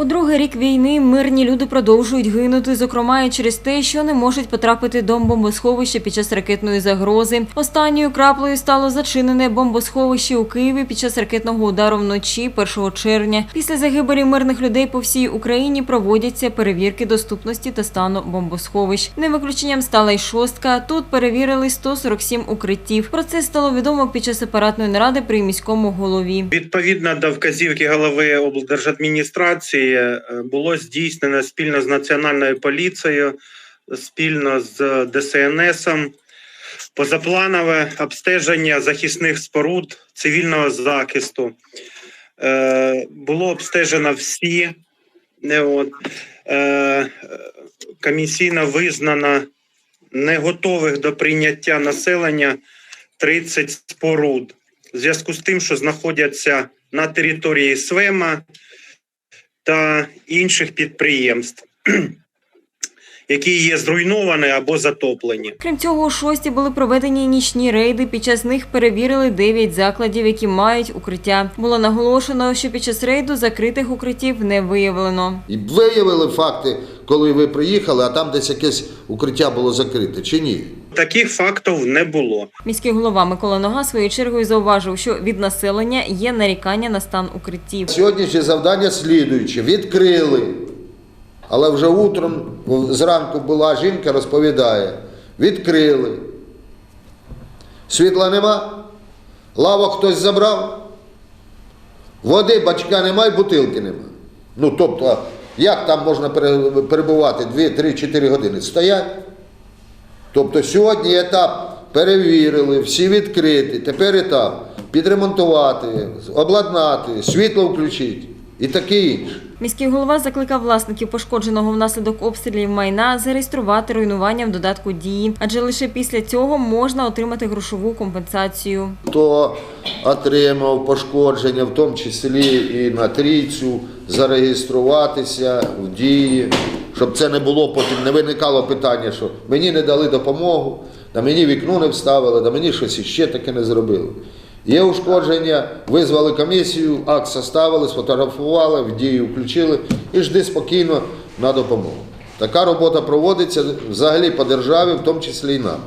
У другий рік війни мирні люди продовжують гинути, зокрема і через те, що не можуть потрапити до бомбосховища під час ракетної загрози. Останньою краплею стало зачинене бомбосховище у Києві під час ракетного удару вночі 1 червня. Після загибелі мирних людей по всій Україні проводяться перевірки доступності та стану бомбосховищ. Не виключенням стала й шостка. Тут перевірили 147 укриттів. Про це стало відомо під час апаратної наради при міському голові. Відповідно до вказівки голови облдержадміністрації е, було здійснено спільно з національною поліцією, спільно з ДСНС позапланове обстеження захисних споруд цивільного захисту. Е, Було обстежено всі. е, От, е, комісійно визнано неготових до прийняття населення 30 споруд в зв'язку з тим, що знаходяться на території СВЕМа та інших підприємств, які є зруйновані або затоплені. Крім цього, у шості були проведені нічні рейди. Під час них перевірили 9 закладів, які мають укриття. Було наголошено, що під час рейду закритих укриттів не виявлено. І виявили факти, коли ви приїхали, а там десь якесь укриття було закрите, чи ні? Таких фактів не було. Міський голова Микола Нога своєю чергою зауважив, що від населення є нарікання на стан укриттів. Сьогоднішнє завдання слідуюче. Відкрили. Але вже утром, зранку була жінка, розповідає. Відкрили. Світла нема, лавок хтось забрав, води, бачка немає, бутилки нема. Ну, тобто, як там можна перебувати 2, 3, 4 години? Стоять. Тобто сьогодні етап перевірили, всі відкриті, тепер етап підремонтувати, обладнати, світло включити і таке інше. Міський голова закликав власників пошкодженого внаслідок обстрілів майна зареєструвати руйнування в додатку дії, адже лише після цього можна отримати грошову компенсацію. Хто отримав пошкодження, в тому числі і на трійцю, зареєструватися в дії, щоб це не було потім, не виникало питання, що мені не дали допомогу, да мені вікно не вставили, да мені щось іще таке не зробили. Є ушкодження, визвали комісію, акт составили, сфотографували, в дію включили і жди спокійно на допомогу. Така робота проводиться взагалі по державі, в тому числі і нам.